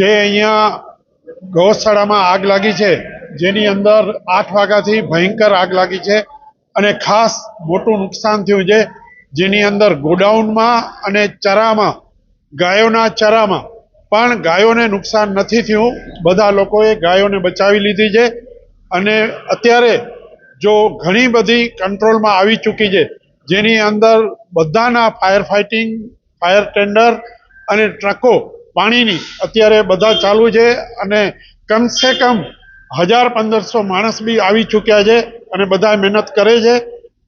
જે અહીંયા ગૌશાળામાં આગ લાગી છે, જેની અંદર આઠ વાગ્યાથી ભયંકર આગ લાગી છે અને ખાસ મોટું નુકસાન થયું છે, જેની અંદર ગોડાઉનમાં અને ચરામાં, ગાયોના ચરામાં પણ ગાયોને નુકસાન નથી થયું. બધા લોકોએ ગાયોને બચાવી લીધી છે અને અત્યારે જો ઘણી બધી કંટ્રોલમાં આવી ચૂકી છે, જેની અંદર બધાના ફાયર ફાઇટિંગ ફાયર ટેન્ડર અને ટ્રકો પાણીની અત્યારે બધા ચાલુ છે અને કમસે કમ હજાર પંદરસો માણસ બી આવી ચૂક્યા છે અને બધા મહેનત કરે છે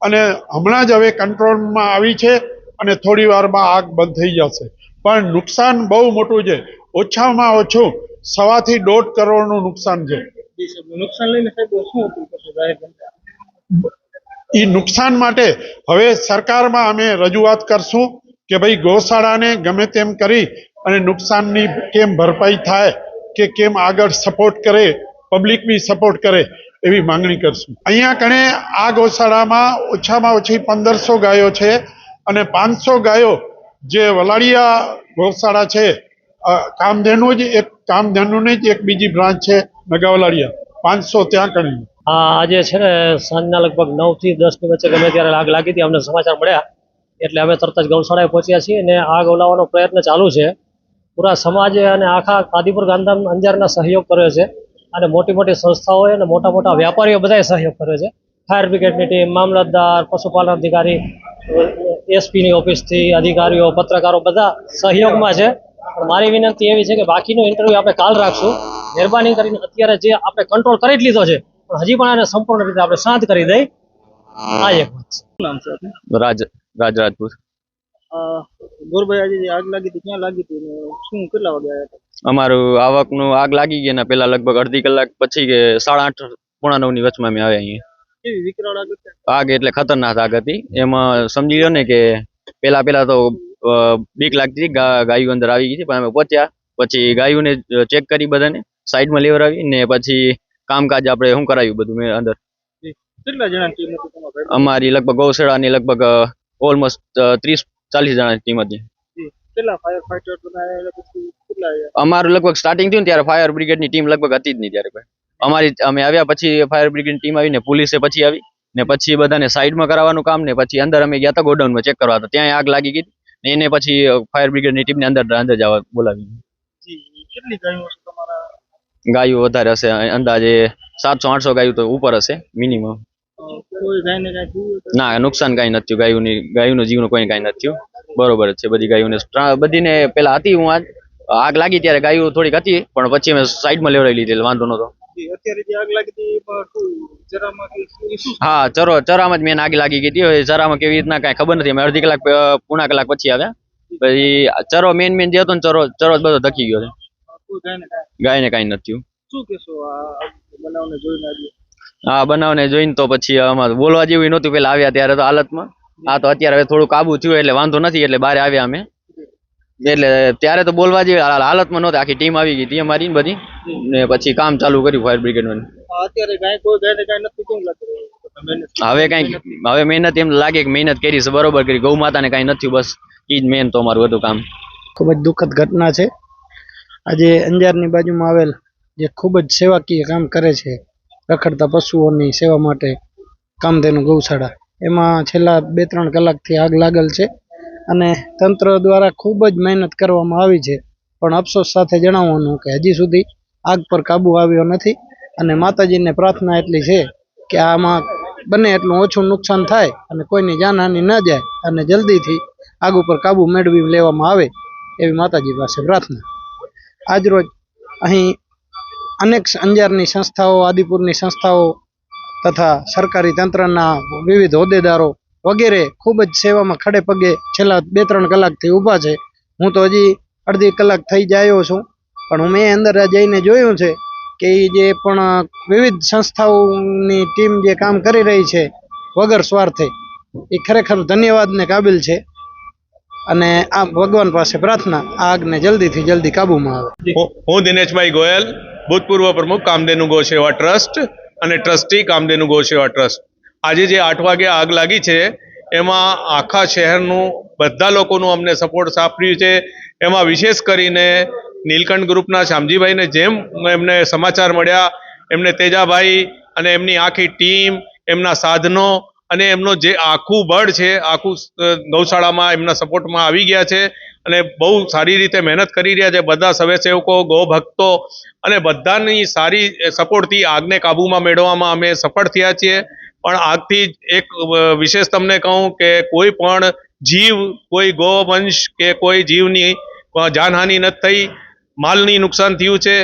અને હમણાં જ હવે કંટ્રોલમાં આવી છે અને થોડી વારમાં આગ બંધ થઈ જશે. પણ નુકસાન બહુ મોટું છે. ઓછામાં ઓછું સવાથી દોઢ કરોડનું નુકસાન છે. એ નુકસાન માટે હવે સરકારમાં અમે રજૂઆત કરશું કે ભાઈ ગૌશાળાને ગમે તેમ કરી અને નુકસાનની કેમ ભરપાઈ થાય કે કેમ આગળ સપોર્ટ કરે પબ્લિક બી સપોર્ટ કરે એવી માંગણી કરશું. અહીંયા કણે આ ગૌશાળામાં ઓછામાં ઓછી પંદરસો ગાયો છે અને પાંચસો ગાયો જે વલાડિયા ગૌશાળા છે કામધેનુ જ એક, કામધેનુની જ એક બીજી બ્રાન્ચ છે નગા વલાડિયા પાંચસો ત્યાં કણે. આજે છે ને સાંજના લગભગ નવથી દસની વચ્ચે ગમે ત્યારે આગ લાગી હતી, અમને સમાચાર મળ્યા. એટલે અમે તરત જ ગૌશાળાએ પહોંચ્યા છીએ અને આગ ઓલાવવાનો પ્રયત્ન ચાલુ છે. પૂરા સમાજે અને આખા કાદીપુર ગાંધામ અંજારના સહયોગ કર્યો છે. અને મોટી મોટી સંસ્થાઓએ અને મોટા મોટા વ્યાપારીઓ બધાએ સહયોગ કર્યો છે. ફાયર બ્રિગેડની ટીમ મામલતદાર પશુપાલન અધિકારી એસપીની ઓફિસથી અધિકારીઓ પત્રકારો બધા સહયોગમાં છે. પણ મારી વિનંતી એવી છે કે બાકીનો ઇન્ટરવ્યૂ આપણે કાલ રાખશું. મહેરબાની કરીને અત્યારે જે આપણે કંટ્રોલ કરી જ લીધો છે પણ હજી પણ આને સંપૂર્ણ રીતે આપણે શાંત કરી દઈ. આ એક વાત છે. રાજ રાજ રાજપૂત ગોરભાઈ આજે આગ લાગી હતી ક્યાં લાગી હતી શું કેટલા વાગે આવ્યા હતા? અમારું આવકનું આગ લાગી ગઈ ને પેલા લગભગ અડધી કલાક પછી કે સાડા આઠ પોણા નવની વચમાં અમે આવ્યા અહીંયા. આગ એટલે ખતરનાક આગ હતી. એમાં સમજી લો ને કે પેલા પેલા તો બીક લાગતી હતી ગા- અંદર આવી ગઈ હતી પણ અમે પહોંચ્યા. પછી ગાયોને ચેક કરી બધાને સાઈડમાં લેવડાવી ને પછી કામકાજ આપણે શું કરાવ્યું બધું મેં અંદર? કેટલા અમારી લગભગ ગૌશાળાની લગભગ ઓલમોસ્ટ ત્રીસ ચાલીસ જણાની ટીમ હતી. અમારું લગભગ સ્ટાર્ટિંગ થયું ને ત્યારે ફાયર બ્રિગેડની ટીમ લગભગ હતી જ નહીં ત્યારે કોઈ. અમારી અમે આવ્યા પછી ફાયર બ્રિગેડ ટીમ આવીને પોલીસે પછી આવી ને પછી બધાને સાઈડમાં કરાવવાનું કામ ને પછી અંદર અમે ગયા હતા ગોડાઉનમાં ચેક કરવા હતા ત્યાં આગ લાગી ગઈ ને એને પછી ફાયર બ્રિગેડની ટીમને અંદર અંદર જવા બોલાવી. ગાયું કેટલી ગાયો ગાયો વધારે હશે અંદાજે સાતસો આઠસો ગાયું તો ઉપર હશે મિનિમમ કોઈ ગાયને કાંઈ થયું ના નુકસાન કાંઈ નથી થયું. ગાયોની ગાયોનું જીવનું કોઈ કાંઈ નથી થયું. બરોબર જ છે. બધી ગાયોને બધીને પેલા હતી હું આજ આગ લાગી ત્યારે ગાયો થોડીક હતી પણ પછી અમે સાઈડમાં લેવડાવી લીધી વાંધો નતો હા ચરો ચરામાં જ મેન આગ લાગી ગઈ હતી. ચરામાં કેવી રીતના કાંઈ ખબર નથી. અમે અડધી કલાક પૂણા કલાક પછી આવ્યા. પછી ચરો મેન મેન જે હતો ને ચરો ચરો બધો ધકી ગયો છે. ગાયને કાંઈ? નથી થયું. શું કહેશો આ બનાવને જોઈને આજે? આ બનાવને જોઈને તો પછી અમારે બોલવા જેવું નહોતું. પેલા આવ્યા ત્યારે તો હાલતમાં. આ તો અત્યારે હવે થોડું કાબુ થયું એટલે વાંધો નથી એટલે બહાર આવ્યા અમે. એટલે ત્યારે તો બોલવા જેવી હાલતમાં નહોતી. આખી ટીમ આવી ગઈ હતી અમારી બધી. ને પછી કામ ચાલુ કર્યું ફાયર બ્રિગેડનું. હવે કઈ હવે મહેનત એમ લાગે કે મહેનત કરી છે બરોબર કરી. ગૌ માતાને કાંઈ નથી બસ એ જ મેન તો અમારું હતું કામ. ખૂબ જ દુઃખદ ઘટના છે. આજે અંજારની બાજુમાં આવેલ જે ખૂબ જ સેવાકીય કામ કરે છે રખડતા પશુઓની સેવા માટે કામધેનુ ગૌશાળા. એમાં છેલ્લા બે ત્રણ કલાકથી આગ લાગેલ છે અને તંત્ર દ્વારા ખૂબ જ મહેનત કરવામાં આવી છે. પણ અફસોસ સાથે જણાવવાનું કે હજી સુધી આગ પર કાબુ આવ્યો નથી અને માતાજીને પ્રાર્થના એટલી છે કે આમાં બને એટલું ઓછું નુકસાન થાય અને કોઈની જાનહાની ન જાય અને જલ્દીથી આગ ઉપર કાબુ મેળવી લેવામાં આવે એવી માતાજી પાસે પ્રાર્થના. આજરોજ અહીં અનેક અંજારની સંસ્થાઓ, આદિપુરની સંસ્થાઓ તથા સરકારી તંત્રના વિવિધ હોદ્દેદારો વગેરે ખૂબ જ સેવામાં ખડે પગે છેલ્લા બે ત્રણ કલાકથી ઊભા છે. હું તો હજી અડધી કલાક થઈ જાયો છું, પણ મેં અંદર જઈને જોયું છે કે એ જે પણ વિવિધ સંસ્થાઓની ટીમ જે કામ કરી રહી છે વગર સ્વાર્થે એ ખરેખર ધન્યવાદને કાબિલ છે અને આ ભગવાન પાસે પ્રાર્થના આગને જલ્દીથી જલ્દી કાબૂમાં આવે. હું દિનેશભાઈ ગોયલ ભૂતપૂર્વ પ્રમુખ કામધેનુ ગોસેવા ટ્રસ્ટ અને ટ્રસ્ટી કામધેનુ ગોસેવા ટ્રસ્ટ. આજે જે આઠ વાગે આગ લાગી છે, એમાં આખા શહેરનું, બધા લોકોનું અમને સપોર્ટ સાંપડ્યું છે. એમાં વિશેષ કરીને નીલકંઠ ગ્રુપના શ્યામજીભાઈને જેમ એમને સમાચાર મળ્યા, એમને તેજાભાઈ અને એમની આખી ટીમ, એમના સાધનો અને એમનો જે આખું બળ છે, આખું ગૌશાળામાં એમના સપોર્ટમાં આવી ગયા છે. અને બહુ સારી રીતે મહેનત કરી રહ્યા છે. બધા સ્વયંસેવકો, ગૌભક્તો અને બધાની સારી સપોર્ટથી આગને કાબૂમાં મેળવવામાં અમે સફળ થયા છીએ. પણ આગથી એક વિશેષ તમને કહું કે કોઈ પણ જીવ, કોઈ ગૌવંશ કે કોઈ જીવની જાનહાનિ નથી થઈ. માલની નુકસાન થયું છે.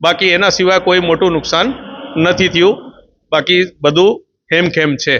બાકી એના સિવાય કોઈ મોટું નુકસાન નથી થયું. બાકી બધું ખેમખેમ છે.